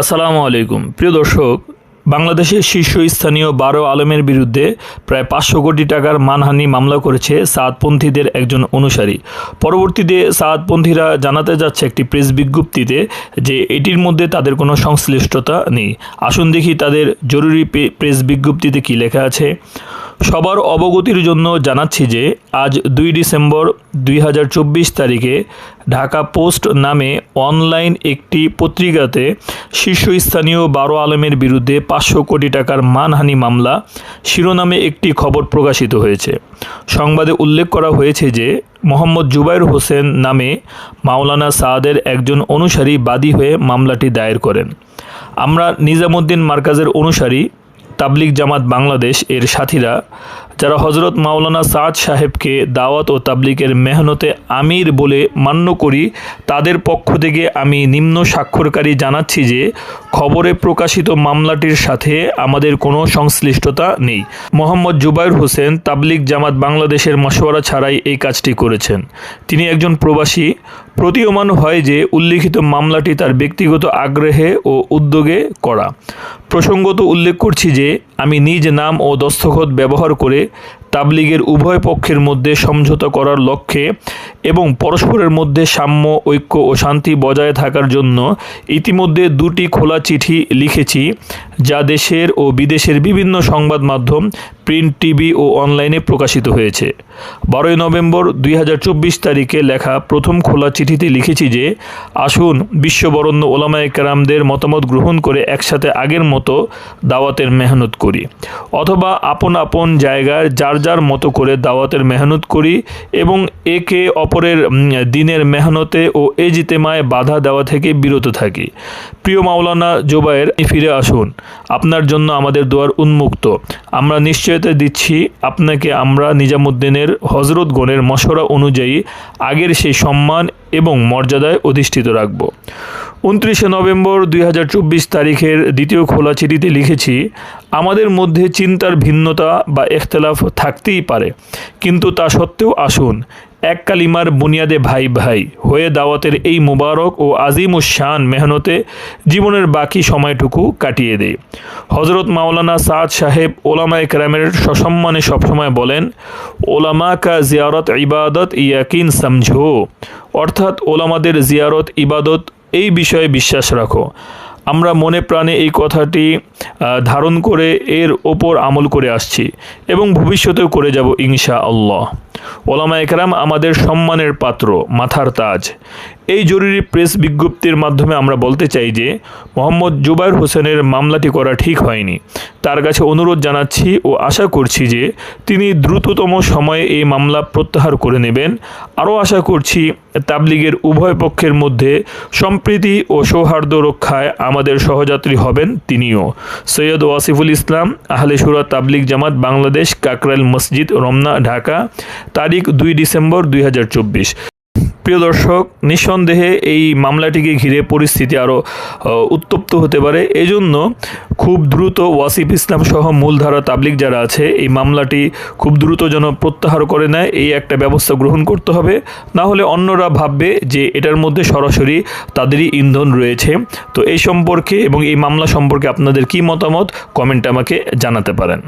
আসসালামু আলাইকুম। প্রিয় দর্শক বাংলাদেশের শীর্ষস্থানীয় বারো আলমের বিরুদ্ধে প্রায় পাঁচশো কোটি টাকার মানহানি মামলা করেছে সাদপন্থীদের একজন অনুসারী। পরবর্তীতে সাদপন্থীরা জানাতে যাচ্ছে একটি প্রেস বিজ্ঞপ্তিতে যে এটির মধ্যে তাদের কোনো সংশ্লিষ্টতা নেই। আসুন দেখি তাদের জরুরি প্রেস বিজ্ঞপ্তিতে কী লেখা আছে। সবার অবগতির জন্য জানাচ্ছি যে, আজ দুই ডিসেম্বর দুই হাজার চব্বিশ তারিখে ঢাকা পোস্ট নামে অনলাইন একটি পত্রিকাতে শীর্ষস্থানীয় বারো আলমের বিরুদ্ধে পাঁচশো কোটি টাকার মানহানি মামলা শিরোনামে একটি খবর প্রকাশিত হয়েছে। সংবাদে উল্লেখ করা হয়েছে যে, মোহাম্মদ জুবাইর হোসেন নামে মাওলানা সাদের একজন অনুসারী বাদী হয়ে মামলাটি দায়ের করেন। আমরা নিজামুদ্দিন মার্কাজের অনুসারী তাবলিগ জামাত বাংলাদেশ এর সাথীরা যারা হজরত মাওলানা সাদ সাহেবকে দাওয়াত ও তাবলিগের মেহনতে আমির বলে মান্য করি, তাদের পক্ষ থেকে আমি নিম্ন স্বাক্ষরকারী জানাচ্ছি যে, খবরে প্রকাশিত মামলাটির সাথে আমাদের কোনো সংশ্লিষ্টতা নেই। মোহাম্মদ জুবাইর হোসেন তাবলিগ জামাত বাংলাদেশের মশওয়ারা ছাড়াই এই কাজটি করেছেন। তিনি একজন প্রবাসী। প্রতীয়মান হয় যে, উল্লিখিত মামলাটি তার ব্যক্তিগত আগ্রহে ও উদ্যোগে করা। প্রসঙ্গত উল্লেখ করছি যে, আমি নিজ নাম ও দস্তখত ব্যবহার করে তাবলিগের উভয় পক্ষের মধ্যে সমঝোতা করার লক্ষ্যে এবং পরস্পরের মধ্যে সাম্য, ঐক্য ও শান্তি বজায় থাকার জন্য ইতিমধ্যে দুটি খোলা চিঠি লিখেছি, যা দেশের ও বিদেশের বিভিন্ন সংবাদ মাধ্যম, প্রিন্ট টিভি ও অনলাইনে প্রকাশিত হয়েছে। বারোই নভেম্বর দুই হাজার চব্বিশ তারিখে লেখা প্রথম খোলা চিঠিতে লিখেছি যে, আসুন বিশ্ববরণ্য ওলামায়ে কেরামদের মতামত গ্রহণ করে একসাথে আগের মতো দাওয়াতের মেহনত করি। অথবা আপন আপন জায়গায় যার যার মতো করে দাওয়াতের মেহনত করি এবং একে অপরের দিনের মেহনতে ও এ এজিতেমায় বাধা দেওয়া থেকে বিরত থাকি। প্রিয় মাওলানা জোবায়ের ফিরে আসুন। আপনার জন্য আমাদের দোয়ার উন্মুক্ত। আমরা নিশ্চয়তা দিচ্ছি আপনাকে আমরা নিজামুদ্দিনের হজরতগণের মশরা অনুযায়ী আগের সেই সম্মান এবং মর্যাদায় অধিষ্ঠিত রাখব। উনত্রিশে নভেম্বর দুই হাজার চব্বিশ তারিখের দ্বিতীয় খোলা চিঠিতে লিখেছি, আমাদের মধ্যে চিন্তার ভিন্নতা বা এখতলাফ থাকতেই পারে, কিন্তু তা সত্ত্বেও আসুন এক কালিমার বুনিয়াদে ভাই ভাই হয়ে দাওয়াতের এই মুবারক ও আজিম ও শান মেহনতে জীবনের বাকি সময়টুকু কাটিয়ে দেয়। হজরত মাওলানা সাদ সাহেব ওলামা একরামের সসম্মানে সবসময় বলেন ওলামা কা জিয়ারত ইবাদত ইয়াকিন সমঝো। অর্থাৎ ওলামাদের জিয়ারত ইবাদত এই বিষয়ে বিশ্বাস রাখো। আমরা মনে প্রাণে এই কথাটি ধারণ করে এর ওপর আমল করে আসছি এবং ভবিষ্যতেও করে যাব ইংশা আল্লাহ ওলামা একরাম আমাদের সম্মানের পাত্র, মাথার তাজ। এই জরুরি প্রেস বিজ্ঞপ্তির মাধ্যমে আমরা বলতে চাই যে মোহাম্মদ জুবাইর হোসেনের মামলাটি করা ঠিক হয়নি। তার কাছে অনুরোধ জানাচ্ছি ও আশা করছি যে তিনি দ্রুততম সময়ে এই মামলা প্রত্যাহার করে নেবেন। আরও আশা করছি তাবলিগের উভয় পক্ষের মধ্যে সম্প্রীতি ও সৌহার্দ্য রক্ষায় আমাদের সহযাত্রী হবেন তিনিও। সৈয়দ ওয়াসিফুল ইসলাম আহলে সুরা তাবলিগ জামাত বাংলাদেশ, কাকরাইল মসজিদ, রমনা, ঢাকা। তারিখ দুই ডিসেম্বর দুই হাজার চব্বিশ। প্রিয় দর্শক, নিঃসন্দেহে এই মামলাটিকে ঘিরে পরিস্থিতি আরও উত্তপ্ত হতে পারে। এজন্য খুব দ্রুত ওয়াসিফ ইসলাম সহ মূলধারা তাবলিক যারা আছে, এই মামলাটি খুব দ্রুত যেন প্রত্যাহার করে নেয়, এই একটা ব্যবস্থা গ্রহণ করতে হবে। না হলে অন্যরা ভাববে যে এটার মধ্যে সরাসরি তাদেরই ইন্ধন রয়েছে। তো এই সম্পর্কে এবং এই মামলা সম্পর্কে আপনাদের কী মতামত? কমেন্টে আমাকে জানাতে পারেন।